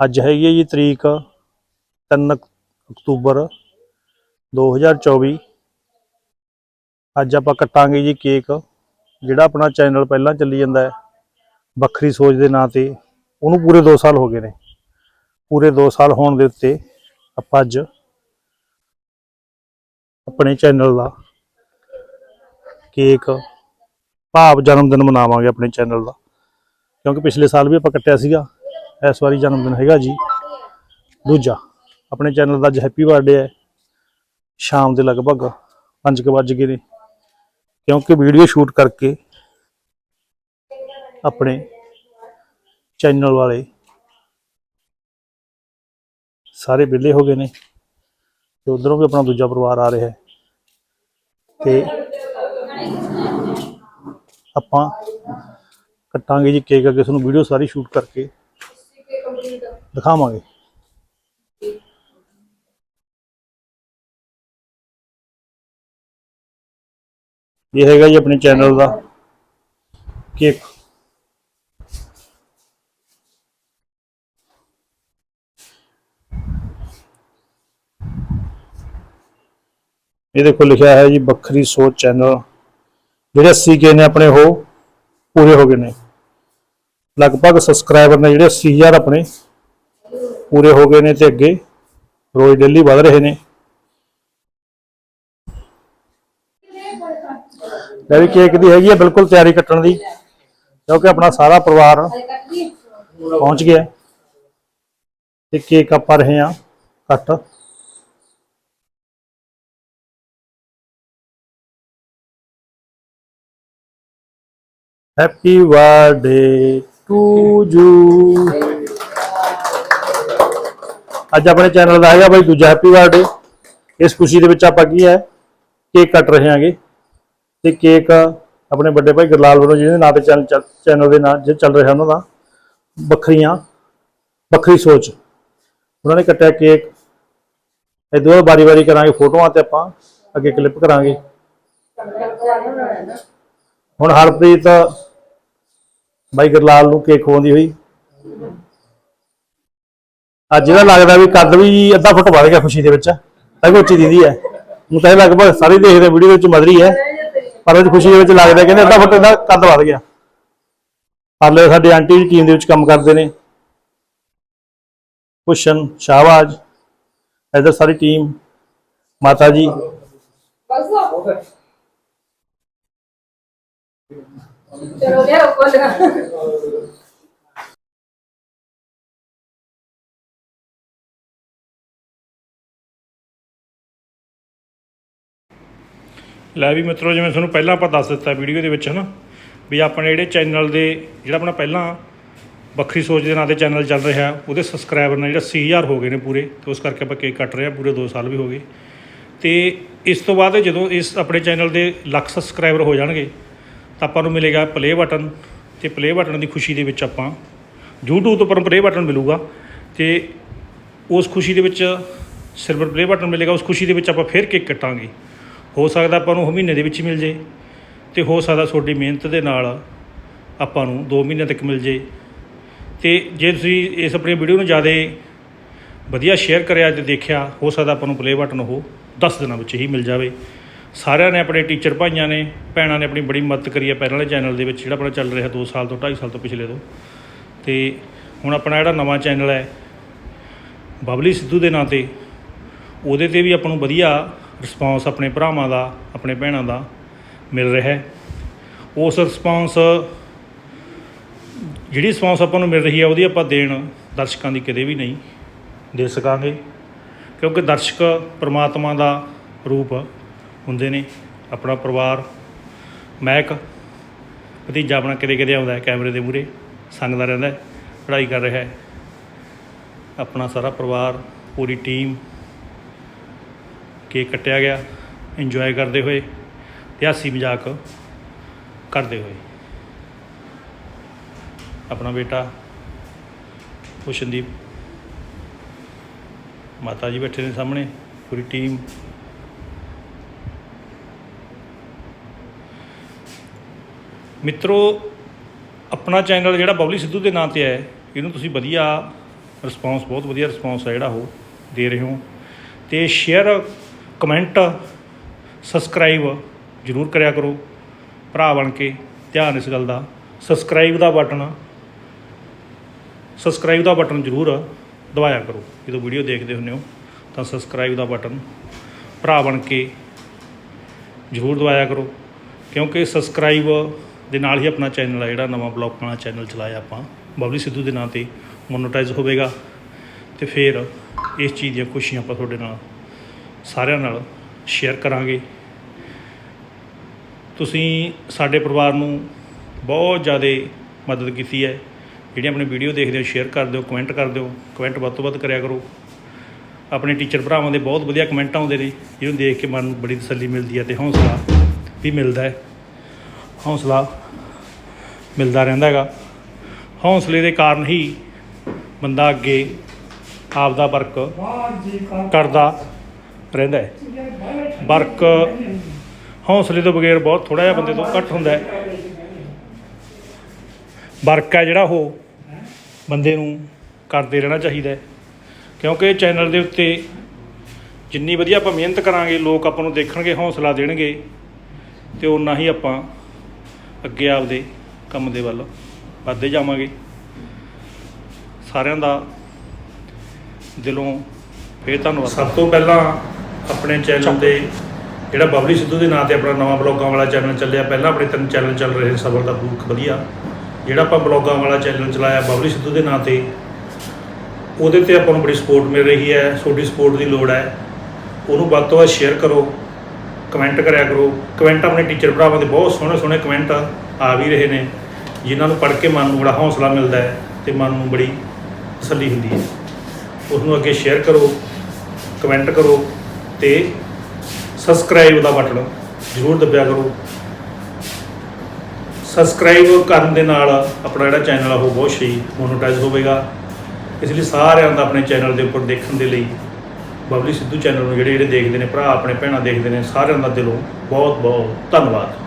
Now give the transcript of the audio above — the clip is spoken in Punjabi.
ਅੱਜ ਹੈਗੀ ਹੈ ਜੀ ਤਰੀਕ 3 ਅਕਤੂਬਰ 2024 ਅੱਜ ਆਪਾਂ ਕੱਟਾਂਗੇ ਜੀ ਕੇਕ, ਜਿਹੜਾ ਆਪਣਾ ਚੈਨਲ ਪਹਿਲਾਂ ਚੱਲੀ ਜਾਂਦਾ ਹੈ, ਵੱਖਰੀ ਸੋਚ ਦੇ ਨਾਂ ਤੇ, ਉਹਨੂੰ ਪੂਰੇ 2 ਸਾਲ ਹੋ ਗਏ ਨੇ। ਪੂਰੇ 2 ਸਾਲ ਹੋਣ ਦੇ ਉੱਤੇ ਆਪਾਂ ਅੱਜ ਆਪਣੇ ਚੈਨਲ ਦਾ ਕੇਕ ਭਾਵ ਜਨਮ ਦਿਨ ਮਨਾਵਾਂਗੇ ਆਪਣੇ ਚੈਨਲ ਦਾ। ਕਿਉਂਕਿ ਪਿਛਲੇ ਸਾਲ ਵੀ ਆਪਾਂ ਕੱਟਿਆ ਸੀਗਾ। ਇਸ ਵਾਰੀ ਜਨਮ ਦਿਨ ਹੈਗਾ ਜੀ। ਦੂਜਾ, ਆਪਣੇ ਚੈਨਲ ਦਾ ਅੱਜ ਹੈਪੀ ਬਰਥਡੇ ਹੈ। ਸ਼ਾਮ ਦੇ ਲਗਭਗ 5 ਵੱਜ ਗਏ ਨੇ। ਕਿਉਂਕਿ ਵੀਡੀਓ ਸ਼ੂਟ ਕਰਕੇ ਆਪਣੇ ਚੈਨਲ ਵਾਲੇ ਸਾਰੇ ਵਿਹਲੇ ਹੋ ਗਏ ਨੇ ਤੇ ਉਧਰੋਂ ਵੀ ਆਪਣਾ ਦੂਜਾ ਪਰਿਵਾਰ ਆ ਰਿਹਾ ਹੈ। ਤੇ ਆਪਾਂ ਕੱਟਾਂਗੇ ਜੀ ਕੇਕ ਅੱਗੇ ਤੁਹਾਨੂੰ ਵੀਡੀਓ ਸਾਰੀ ਸ਼ੂਟ ਕਰਕੇ। ਦਿਖਾਵਾਂਗੇ। ਇਹ ਹੈਗਾ ਜੀ ਆਪਣੇ ਚੈਨਲ ਦਾ ਕੇਕ। ਇਹ ਦੇਖੋ ਲਿਖਿਆ ਹੈ ਜੀ ਵੱਖਰੀ ਸੋਚ ਚੈਨਲ। ਜਿਹੜੇ 80 ਕੇ ਨੇ ਆਪਣੇ ਉਹ ਪੂਰੇ ਹੋ ਗਏ ਨੇ। ਲਗਭਗ ਸਬਸਕ੍ਰਾਈਬਰ ਨੇ ਜਿਹੜੇ 80000 ਆਪਣੇ ਪੂਰੇ ਹੋ ਗਏ ਨੇ ਤੇ ਅੱਗੇ ਰੋਜ਼ ਡੇਲੀ ਵਧ ਰਹੇ ਨੇ। ਲੈ ਕੇਕ ਦੀ ਹੈਗੀ ਹੈ, ਬਿਲਕੁਲ ਤਿਆਰੀ ਕੱਟਣ ਦੀ, ਕਿਉਂਕਿ ਆਪਣਾ ਸਾਰਾ ਪਰਿਵਾਰ ਪਹੁੰਚ ਗਿਆ। ਤੇ ਕੇਕ ਆਪਾਂ ਰਹੇ ਹਾਂ ਕੱਟ ਹੈਪੀ ਬਰਥਡੇ ਟੂ ਯੂ ਅੱਜ ਆਪਣੇ ਚੈਨਲ ਦਾ ਹੈਗਾ ਬਾਈ ਦੂਜਾ ਹੈਪੀ ਬਰਥਡੇ ਇਸ ਖੁਸ਼ੀ ਦੇ ਵਿੱਚ ਆਪਾਂ ਕੀ ਹੈ, ਕੇਕ ਕੱਟ ਰਹੇ ਹਾਂਗੇ। ਤੇ ਕੇਕ ਆਪਣੇ ਵੱਡੇ ਭਾਈ ਗੁਰਲਾਲ ਵੱਲੋਂ ਜਿਹਦੇ ਨਾਂ ਤੇ ਚੈਨਲ ਚੈਨਲ ਦੇ ਨਾਂ ਜੇ ਚੱਲ ਰਿਹਾ ਉਹਨਾਂ ਦਾ, ਵੱਖਰੀਆਂ, ਵੱਖਰੀ ਸੋਚ। ਉਹਨਾਂ ਨੇ ਕੱਟਿਆ ਕੇਕ। ਇਹ ਦੋ ਵਾਰੀ ਵਾਰੀ ਕਰਾਂਗੇ ਫੋਟੋਆਂ ਤੇ ਆਪਾਂ ਅੱਗੇ ਕਲਿੱਪ ਕਰਾਂਗੇ। ਹੁਣ ਹਰਪ੍ਰੀਤ ਬਾਈ ਗੁਰਲਾਲ ਨੂੰ ਕੇਕ ਖਵਾਉਂਦੀ ਹੋਈ। ਅੱਜ ਇਹਦਾ ਲੱਗਦਾ ਵੀ ਕੱਦ ਵੀ ਅੱਧਾ ਫੁੱਟ ਵੱਧ ਗਿਆ ਖੁਸ਼ੀ ਦੇ ਵਿੱਚ। ਤਾਂ ਉੱਚੀ ਦੀਦੀ ਹੈ। ਹੁਣ ਤਾਂ ਇਹ ਲਗਭਗ ਸਾਰੇ ਦੇਖਦੇ ਵੀਡੀਓ ਵਿੱਚ ਮਦਰੀ ਹੈ। ਪਰ ਉਹ ਖੁਸ਼ੀ ਦੇ ਵਿੱਚ ਲੱਗਦਾ ਕਹਿੰਦੇ ਅੱਧਾ ਫੁੱਟ ਇਹਦਾ ਕੱਦ ਵੱਧ ਗਿਆ। ਪਰਲੇ ਸਾਡੇ ਆਂਟੀ ਜੀ ਟੀਮ ਦੇ ਵਿੱਚ ਕੰਮ ਕਰਦੇ ਨੇ। ਕੁਸ਼ਨ ਸ਼ਾਹਬਾਜ, ਇਧਰ ਸਾਰੀ ਟੀਮ ਮਾਤਾ ਜੀ। ਚਲੋ ਲਿਆਓ ਕੋਲਗਾ ਲੈ ਵੀ ਮਿੱਤਰੋ, ਜਿਵੇਂ ਤੁਹਾਨੂੰ ਪਹਿਲਾਂ ਆਪਾਂ ਦੱਸ ਦਿੱਤਾ ਵੀਡੀਓ ਦੇ ਵਿੱਚ, ਹਨਾ? ਵੀ ਆਪਣੇ ਜਿਹੜੇ ਚੈਨਲ ਦੇ, ਜਿਹੜਾ ਆਪਣਾ ਪਹਿਲਾਂ ਵੱਖਰੀ ਸੋਚ ਦੇ ਨਾਂ ਤੇ ਚੈਨਲ ਚੱਲ ਰਿਹਾ, ਉਹਦੇ ਸਬਸਕ੍ਰਾਈਬਰ ਨੇ ਜਿਹੜਾ 80000 ਹੋ ਗਏ ਨੇ ਪੂਰੇ, ਤੇ ਉਸ ਕਰਕੇ ਆਪਾਂ ਕੇਕ ਕੱਟ ਰਹੇ ਹਾਂ, ਪੂਰੇ 2 ਸਾਲ ਵੀ ਹੋ ਗਏ। ਤੇ ਇਸ ਤੋਂ ਬਾਅਦ ਜਦੋਂ ਇਸ ਆਪਣੇ ਚੈਨਲ ਦੇ ਲੱਖ ਸਬਸਕ੍ਰਾਈਬਰ ਹੋ ਜਾਣਗੇ, ਤਾਂ ਆਪਾਂ ਨੂੰ ਮਿਲੇਗਾ ਪਲੇ ਬਟਨ ਤੇ ਪਲੇ ਬਟਨ ਦੀ ਖੁਸ਼ੀ ਦੇ ਵਿੱਚ ਆਪਾਂ YouTube ਤੋਂ ਪਰ ਪਲੇ ਬਟਨ ਮਿਲੂਗਾ, ਤੇ ਉਸ ਖੁਸ਼ੀ ਦੇ ਵਿੱਚ ਸਿਲਵਰ ਪਲੇ ਬਟਨ ਮਿਲੇਗਾ, ਉਸ ਖੁਸ਼ੀ ਦੇ ਵਿੱਚ ਆਪਾਂ ਫਿਰ ਕੇਕ ਕੱਟਾਂਗੇ। ਹੋ ਸਕਦਾ ਆਪਾਂ ਨੂੰ ਉਹ ਮਹੀਨੇ ਦੇ ਵਿੱਚ ਹੀ ਮਿਲ ਜੇ ਤੇ ਹੋ ਸਕਦਾ ਤੁਹਾਡੀ ਮਿਹਨਤ ਦੇ ਨਾਲ ਆਪਾਂ ਨੂੰ 2 ਮਹੀਨੇ ਤੱਕ ਮਿਲ ਜੇ। ਤੇ ਜੇ ਤੁਸੀਂ ਇਸ ਆਪਣੀ ਵੀਡੀਓ ਨੂੰ ਜ਼ਿਆਦਾ ਵਧੀਆ ਸ਼ੇਅਰ ਕਰਿਆ ਤੇ ਦੇਖਿਆ, ਹੋ ਸਕਦਾ ਆਪਾਂ ਨੂੰ ਪਲੇ ਬਟਨ ਉਹ 10 ਦਿਨਾਂ ਵਿੱਚ ਹੀ ਮਿਲ ਜਾਵੇ। ਸਾਰਿਆਂ ਨੇ ਆਪਣੇ ਟੀਚਰ ਭਾਈਆਂ ਨੇ, ਭੈਣਾਂ ਨੇ ਆਪਣੀ ਬੜੀ ਮਦਦ ਕਰੀ ਹੈ ਪਹਿਲਾਂ ਵਾਲੇ ਚੈਨਲ ਦੇ ਵਿੱਚ, ਜਿਹੜਾ ਆਪਣਾ ਚੱਲ ਰਿਹਾ 2 ਸਾਲ ਤੋਂ 2.5 ਸਾਲ ਤੋਂ ਪਿਛਲੇ ਤੋਂ। ਤੇ ਹੁਣ ਆਪਣਾ ਜਿਹੜਾ ਨਵਾਂ ਚੈਨਲ ਹੈ, ਬਬਲੀ ਸਿੱਧੂ ਦੇ ਨਾਂ ਤੇ, ਉਹਦੇ ਤੇ ਵੀ ਆਪਾਂ ਨੂੰ ਵਧੀਆ ਰਿਸਪਾਂਸ ਆਪਣੇ ਭਰਾਵਾਂ ਦਾ, ਆਪਣੇ ਭੈਣਾਂ ਦਾ ਮਿਲ ਰਿਹਾ ਹੈ। ਉਸ ਰਿਸਪਾਂਸ ਜਿਹੜੀ ਰਿਸਪਾਂਸ ਆਪਾਂ ਨੂੰ ਮਿਲ ਰਹੀ ਹੈ, ਉਹਦੀ ਆਪਾਂ ਦੇਣ ਦਰਸ਼ਕਾਂ ਦੀ ਕਦੇ ਵੀ ਨਹੀਂ ਦੇ ਸਕਾਂਗੇ, ਕਿਉਂਕਿ ਦਰਸ਼ਕ ਪ੍ਰਮਾਤਮਾ ਦਾ ਰੂਪ ਹੁੰਦੇ ਨੇ, ਆਪਣਾ ਪਰਿਵਾਰ, ਮਹਿਕ, ਭਤੀਜਾ ਆਪਣਾ ਕਿਤੇ ਕਿਤੇ ਆਉਂਦਾ ਹੈ ਕੈਮਰੇ ਦੇ ਮੂਹਰੇ, ਸੰਗਦਾ ਰਹਿੰਦਾ ਹੈ, ਪੜ੍ਹਾਈ ਕਰ ਰਿਹਾ ਹੈ। ਆਪਣਾ ਸਾਰਾ ਪਰਿਵਾਰ, ਪੂਰੀ ਟੀਮ ਕੇਕ ਕੱਟਿਆ ਗਿਆ ਇੰਜੋਏ ਕਰਦੇ ਹੋਏ ਤੇ ਹਾਸੀ ਮਜ਼ਾਕ ਕਰਦੇ ਹੋਏ। ਆਪਣਾ ਬੇਟਾ ਹੁਸ਼ਨਦੀਪ ਮਾਤਾ ਜੀ ਬੈਠੇ ਨੇ ਸਾਹਮਣੇ, ਪੂਰੀ ਟੀਮ ਮਿੱਤਰੋ, ਆਪਣਾ ਚੈਨਲ ਜਿਹੜਾ ਬਬਲੀ ਸਿੱਧੂ ਦੇ ਨਾਂ ਤੇ ਹੈ, ਇਹਨੂੰ ਤੁਸੀਂ ਵਧੀਆ ਰਿਸਪੌਂਸ ਬਹੁਤ ਵਧੀਆ ਰਿਸਪੌਂਸ ਹੈ ਜਿਹੜਾ ਉਹ ਦੇ ਰਹੇ ਹੋ। ਤੇ ਸ਼ੇਅਰ ਕਮੈਂਟ ਸਬਸਕ੍ਰਾਈਬ ਜ਼ਰੂਰ ਕਰਿਆ ਕਰੋ। ਭਰਾ ਬਣ ਕੇ ਧਿਆਨ ਇਸ ਗੱਲ ਦਾ। ਸਬਸਕ੍ਰਾਈਬ ਦਾ ਬਟਨ ਸਬਸਕ੍ਰਾਈਬ ਦਾ ਬਟਨ ਜ਼ਰੂਰ ਦਬਾਇਆ ਕਰੋ। ਜਦੋਂ ਵੀਡੀਓ ਦੇਖਦੇ ਹੁੰਦੇ ਹੋ, ਤਾਂ ਸਬਸਕ੍ਰਾਈਬ ਦਾ ਬਟਨ ਭਰਾ ਬਣ ਕੇ ਜ਼ਰੂਰ ਦਬਾਇਆ ਕਰੋ। ਕਿਉਂਕਿ ਸਬਸਕ੍ਰਾਈਬ ਦੇ ਨਾਲ ਹੀ ਆਪਣਾ ਚੈਨਲ ਆ ਜਿਹੜਾ, ਨਵਾਂ ਬਲੌਗ ਵਾਲਾ ਚੈਨਲ ਚਲਾਇਆ ਆਪਾਂ। ਬਬਲੀ ਸਿੱਧੂ ਦੇ ਨਾਂ ਤੇ ਮੋਨੋਟਾਈਜ਼ ਹੋਵੇਗਾ। ਤੇ ਫਿਰ ਇਸ ਚੀਜ਼ ਦੀਆਂ ਖੁਸ਼ੀਆਂ ਆਪਾਂ ਤੁਹਾਡੇ ਨਾਲ ਸਾਰਿਆਂ ਨਾਲ ਸ਼ੇਅਰ ਕਰਾਂਗੇ। ਤੁਸੀਂ ਸਾਡੇ ਪਰਿਵਾਰ ਨੂੰ ਬਹੁਤ ਜ਼ਿਆਦਾ ਮਦਦ ਕੀਤੀ ਹੈ। ਜਿਹੜੀ ਆਪਣੀ ਵੀਡੀਓ ਦੇਖਦੇ ਹੋ ਸ਼ੇਅਰ ਕਰਦੇ ਹੋ ਕਮੈਂਟ ਕਰਦੇ ਹੋ ਕਮੈਂਟ ਵੱਧ ਤੋਂ ਵੱਧ ਕਰਿਆ ਕਰੋ। ਆਪਣੇ ਟੀਚਰ ਭਰਾਵਾਂ ਦੇ ਬਹੁਤ ਵਧੀਆ ਕਮੈਂਟ ਆਉਂਦੇ ਨੇ ਜਿਹਨੂੰ ਦੇਖ ਕੇ ਮਨ ਨੂੰ ਬੜੀ ਤਸੱਲੀ ਮਿਲਦੀ ਹੈ ਤੇ ਹੌਸਲਾ ਵੀ ਮਿਲਦਾ ਹੈ। ਹੌਸਲਾ ਮਿਲਦਾ ਰਹਿੰਦਾ ਹੈਗਾ। ਹੌਸਲੇ ਦੇ ਕਾਰਨ ਹੀ ਬੰਦਾ ਅੱਗੇ ਆਪ ਦਾ ਵਰਕ ਕਰਦਾ ਰਹਿੰਦਾ ਹੈ। ਵਰਕ ਹੌਸਲੇ ਤੋਂ ਬਗੈਰ ਬਹੁਤ ਥੋੜਾ ਜਿਹਾ ਬੰਦੇ ਤੋਂ ਘੱਟ ਹੁੰਦਾ ਹੈ। ਵਰਕ ਹੈ ਜਿਹੜਾ ਉਹ ਬੰਦੇ ਨੂੰ ਕਰਦੇ ਰਹਿਣਾ ਚਾਹੀਦਾ ਹੈ। ਕਿਉਂਕਿ ਚੈਨਲ ਦੇ ਉੱਤੇ ਜਿੰਨੀ ਵਧੀਆ ਆਪਾਂ ਮਿਹਨਤ ਕਰਾਂਗੇ, ਲੋਕ ਆਪਾਂ ਨੂੰ ਦੇਖਣਗੇ, ਹੌਸਲਾ ਦੇਣਗੇ, ਤੇ ਉਨਾ ਹੀ ਆਪਾਂ ਅੱਗੇ ਆਪਦੇ ਕੰਮ ਦੇ ਵੱਲ ਵੱਧਦੇ ਜਾਵਾਂਗੇ। ਸਾਰਿਆਂ ਦਾ ਦਿਲੋਂ ਫੇਰ ਧੰਨਵਾਦ। ਸਭ ਤੋਂ ਪਹਿਲਾਂ ਆਪਣੇ ਚੈਨਲ ਤੇ ਜਿਹੜਾ ਬਬਲੀ ਸਿੱਧੂ ਦੇ ਨਾਂ ਤੇ ਆਪਣਾ ਨਵਾਂ ਬਲੌਗਾਂ ਵਾਲਾ ਚੈਨਲ ਚੱਲਿਆ ਪਹਿਲਾਂ ਆਪਣੇ ਤਿੰਨ ਚੈਨਲ ਚੱਲ ਰਹੇ ਸਬਰ ਦਾ ਬੂਕ ਵਧੀਆ। ਜਿਹੜਾ ਆਪਾਂ ਬਲੌਗਾਂ ਵਾਲਾ ਚੈਨਲ ਚਲਾਇਆ ਬਬਲੀ ਸਿੱਧੂ ਦੇ ਨਾਂ ਤੇ ਉਹਦੇ ਤੇ ਆਪਾਂ ਨੂੰ ਬੜੀ ਸਪੋਰਟ ਮਿਲ ਰਹੀ ਹੈ ਤੁਹਾਡੀ ਸਪੋਰਟ ਦੀ ਲੋੜ ਹੈ। ਉਹਨੂੰ ਵੱਧ ਤੋਂ ਵੱਧ ਸ਼ੇਅਰ ਕਰੋ ਕਮੈਂਟ ਕਰਿਆ ਕਰੋ। ਕਮੈਂਟ ਆਪਣੇ ਟੀਚਰ ਭਰਾਵਾਂ ਦੇ ਬਹੁਤ ਸੋਹਣੇ ਸੋਹਣੇ ਕਮੈਂਟ ਆ ਵੀ ਰਹੇ ਨੇ ਜਿਨ੍ਹਾਂ ਨੂੰ ਪੜ੍ਹ ਕੇ ਮਨ ਨੂੰ ਬੜਾ ਹੌਸਲਾ ਮਿਲਦਾ ਹੈ ਤੇ ਮਨ ਨੂੰ ਬੜੀ ਤਸੱਲੀ ਹੁੰਦੀ ਹੈ। ਉਸ ਨੂੰ ਅੱਗੇ ਸ਼ੇਅਰ ਕਰੋ ਕਮੈਂਟ ਕਰੋ। ਤੇ ਸਬਸਕ੍ਰਾਈਬ ਦਾ ਬਟਨ ਜ਼ਰੂਰ ਦਬਿਆ ਕਰੋ। ਸਬਸਕ੍ਰਾਈਬ ਕਰਨ ਦੇ ਨਾਲ ਆਪਣਾ ਜਿਹੜਾ ਚੈਨਲ ਆ, ਉਹ ਬਹੁਤ ਸਹੀ ਮੋਨੋਟਾਈਜ਼ ਹੋਵੇਗਾ। ਇਸ ਲਈ ਸਾਰਿਆਂ ਦਾ ਆਪਣੇ ਚੈਨਲ ਦੇ ਉੱਪਰ ਦੇਖਣ ਦੇ ਲਈ ਬਬਲੀ ਸਿੱਧੂ ਚੈਨਲ ਨੂੰ ਜਿਹੜੇ ਜਿਹੜੇ ਦੇਖਦੇ ਨੇ, ਭਰਾ, ਆਪਣੇ ਭੈਣਾਂ ਦੇਖਦੇ ਨੇ, ਸਾਰਿਆਂ ਦਾ ਦਿਲੋਂ ਬਹੁਤ ਬਹੁਤ ਧੰਨਵਾਦ।